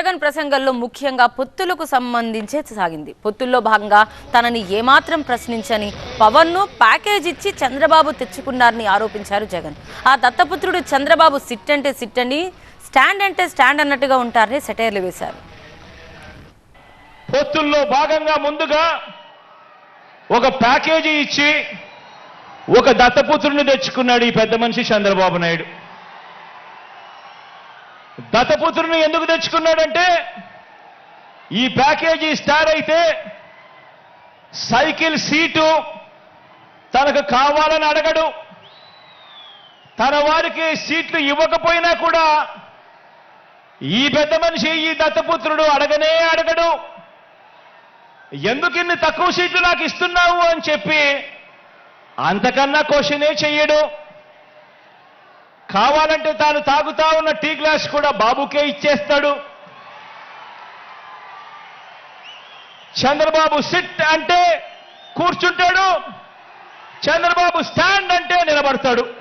జగన్ ప్రసంగంలో ముఖ్యంగా పొత్తులకు సంబంధించే సాగింది. పొత్తుల్లో భాగంగా తనని ఏమాత్రం ప్రశ్నించని పవన్ను ప్యాకేజ్ ఇచ్చి చంద్రబాబు తెచ్చుకున్నారని ఆరోపించారు జగన్. ఆ దత్తపుత్రుడు చంద్రబాబు సిట్ అంటే సిట్ అని స్టాండ్ అంటే స్టాండ్ అన్నట్టుగా ఉంటారని సెటైర్లు వేశారు. పొత్తుల్లో భాగంగా ముందుగా ఒక ప్యాకేజీ ఇచ్చి ఒక దత్తపుత్రుని తెచ్చుకున్నాడు ఈ పెద్ద మనిషి చంద్రబాబు నాయుడు. దత్తపుత్రుని ఎందుకు తెచ్చుకున్నాడంటే ఈ ప్యాకేజీ స్టార్ అయితే సైకిల్ సీటు తనకు కావాలని అడగడు. తన వారికి సీట్లు ఇవ్వకపోయినా కూడా ఈ పెద్ద మనిషి ఈ దత్తపుత్రుడు అడగనే అడగడు. ఎందుకు ఇన్ని తక్కువ సీట్లు నాకు ఇస్తున్నావు అని చెప్పి అంతకన్నా క్వశ్చనే చెయ్యడు. కావాలంటే తాను తాగుతా ఉన్న టీ గ్లాస్ కూడా బాబుకే ఇచ్చేస్తాడు. చంద్రబాబు సిట్ అంటే కూర్చుంటాడు. చంద్రబాబు స్టాండ్ అంటే నిలబడతాడు.